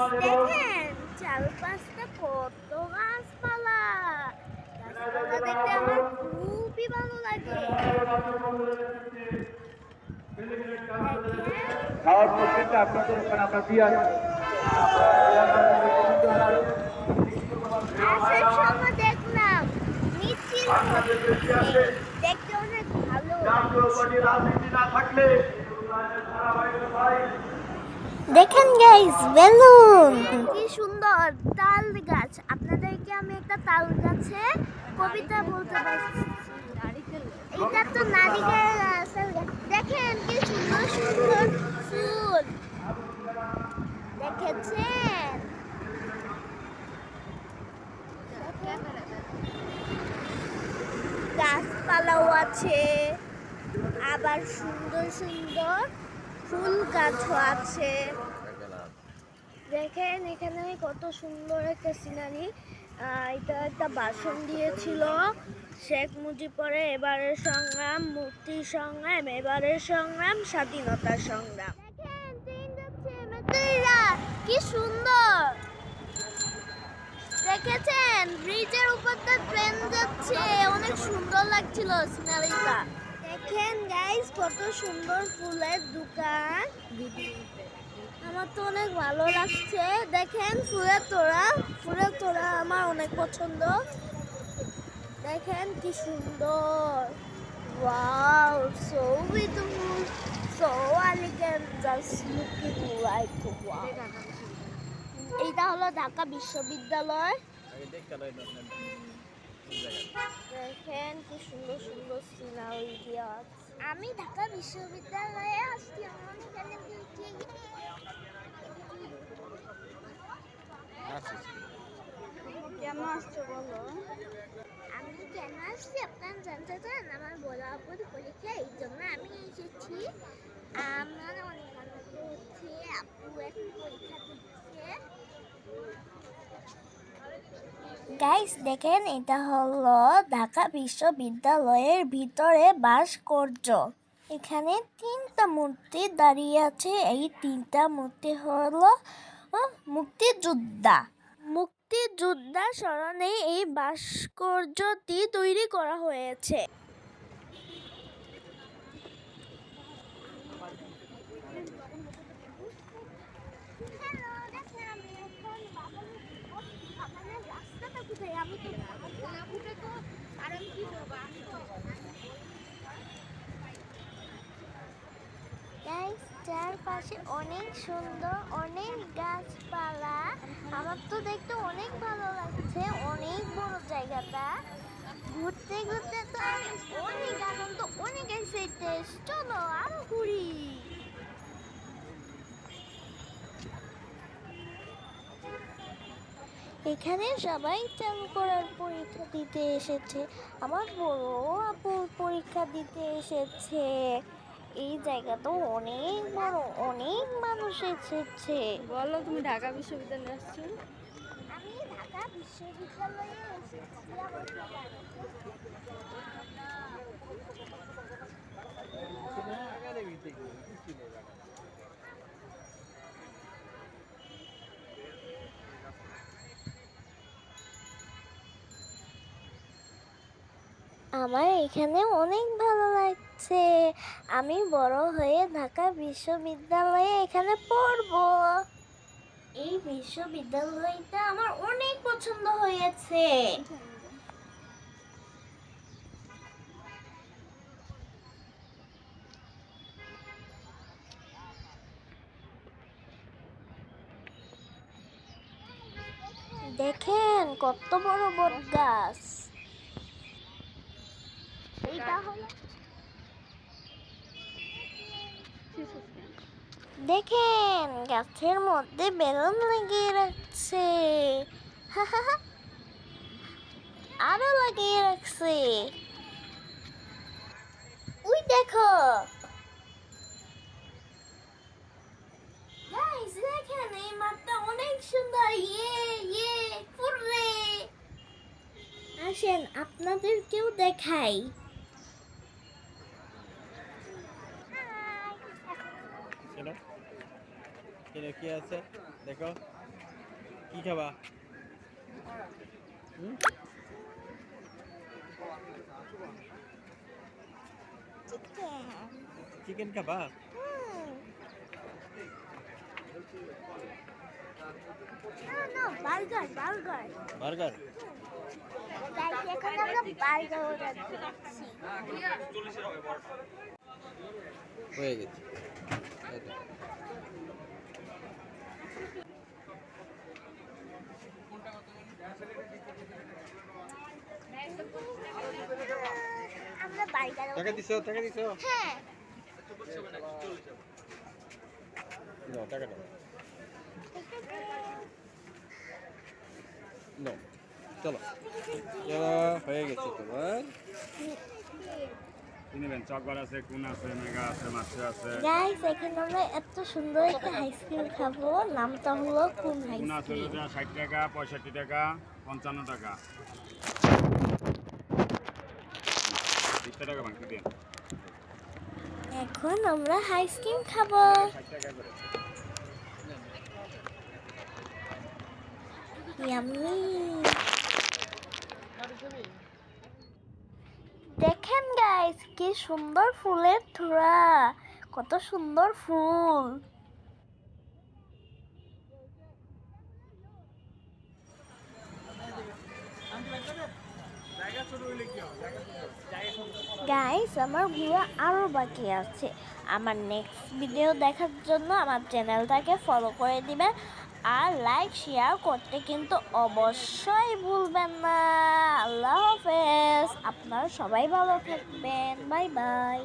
দেখেন চারপাশটা কত গাছপালা গাছপালা দেখতে আমার খুবই ভালো লাগে খাওয়ার পদ্ধতিটা আপনাদের ওখানে আমরা দিয়ে আসি। আসার সময় দেখলাম মিছিল হচ্ছে। দেখতে অনেক ভালো রাজনীতি না থাকলে দেখেন গাইস বেলুন। কি সুন্দর, তাল গাছ। আপনাদেরকে আমি একটা তাল গাছে কবিতা বলতে পারছি এটা তো নারিকেল গাছ। দেখেন কি সুন্দর সুন্দর ফুল। দেখেছেন? গাছপালাও আছে। আবার সুন্দর সুন্দর ফুল গাছও আছে। দেখেন এখানে কত সুন্দর একটা সিনারি। এটা একটা বাসন দিয়েছিল। শেখ মুজিব পরে এবারের সংগ্রাম, মুক্তির সংগ্রাম, এবারের সংগ্রাম, স্বাধীনতার সংগ্রাম। কি সুন্দর। দেখেছেন? ব্রিজের উপর দিয়ে ট্রেন যাচ্ছে। অনেক সুন্দর লাগছিল সিনারিটা। দেখেন গাইস কত সুন্দর ফুলের দোকান। আমার তো অনেক ভালো লাগছে। দেখেন, ফুলের তোড়া ফুলের তোড়া আমার অনেক পছন্দ। দেখেন কি সুন্দর। Wow so beautiful so elegant, just looking like, wow. এইটা হলো ঢাকা বিশ্ববিদ্যালয়। দেখেন কি সুন্দর সুন্দর সিনারি দেওয়া আছে। আমি ঢাকা বিশ্ববিদ্যালয়ে আসছি আমার এখানে দেখি কেন আসছো বলো? আমি কেন আসছি? আপনারা জানতে চান? আমার বড় আপুর পরীক্ষা এই জন্য আমি এসেছি। আমার অনেক আনন্দ হচ্ছে আপু এখন পরীক্ষা দিচ্ছে। গাইস দেখেন, এটা হলো ঢাকা বিশ্ববিদ্যালয়ের ভিতরে ভাস্কর্য। এখানে তিনটা মূর্তি দাঁড়িয়ে আছে। এই তিনটা মূর্তি হলো মুক্তিযোদ্ধা। মুক্তিযোদ্ধা স্মরণে এই ভাস্কর্যটি তৈরি করা হয়েছে। চারপাশে অনেক সুন্দর, অনেক গাছপালা। আমার তো দেখতে অনেক ভালো লাগছে, অনেক বড় জায়গাটা। ঘুরতে ঘুরতে তো অনেক আনন্দ, অনেক এক্সাইটেড চলো এখানে সবাই চালু করার পরীক্ষা দিতে এসেছে। আমার বড় আপুর পরীক্ষা দিতে এসেছে। এই জায়গা তো অনেক বড় অনেক মানুষ এসেছে। বলো তুমি ঢাকা বিশ্ববিদ্যালয়ে আসছো? আমি ঢাকা বিশ্ববিদ্যালয়ে এসেছি আমার এখানে অনেক ভালো লাগছে। আমি বড় হয়ে ঢাকা বিশ্ববিদ্যালয়ে এখানে পড়ব। এই বিশ্ববিদ্যালয়টা আমার অনেক পছন্দ হয়েছে। দেখেন কত বড় বট গাছ। দেখেন, গাছের মধ্যে বেলুন লাগিয়ে রাখছে। আরও লাগিয়ে রাখছে। ওই দেখো। দেখেন, এই মাঠটা অনেক সুন্দর। ইয়ে ইয়ে ফুররে আসেন, আপনাদেরকেও দেখাই। এখানে কি আছে? দেখো। কি খাবা? চিকেন চিকেন খাবা? বার্গার? বার্গার আমরা বার্গার হয়ে গেছে। টাকা দিছো টাকা দিছো? হ্যাঁ। দাও টাকা দাও চলো হয়ে গেছে তোমার। কি চকবার আছে কোন আছে মেগা আছে মাছে আছে। গাইস এখানে আমরা এত সুন্দর একটা আইসক্রিম খাব নামটা হলো কোন কোন আছে টাকা দিন এখন আমরা আইসক্রিম খাব। ষাট টাকা করে। ইয়াম্মি দেখেন গাইস কি সুন্দর ফুলের থোড়া কত সুন্দর ফুল। গাইস আমার ঘুরা আরও বাকি আছে। আমার নেক্সট ভিডিও দেখার জন্য আমার চ্যানেলটাকে ফলো করে দিবেন। আর লাইক শেয়ার করতে কিন্তু অবশ্যই ভুলবেন না। আল্লাহ হাফেজ। আপনারা সবাই ভালো থাকবেন। Bye bye.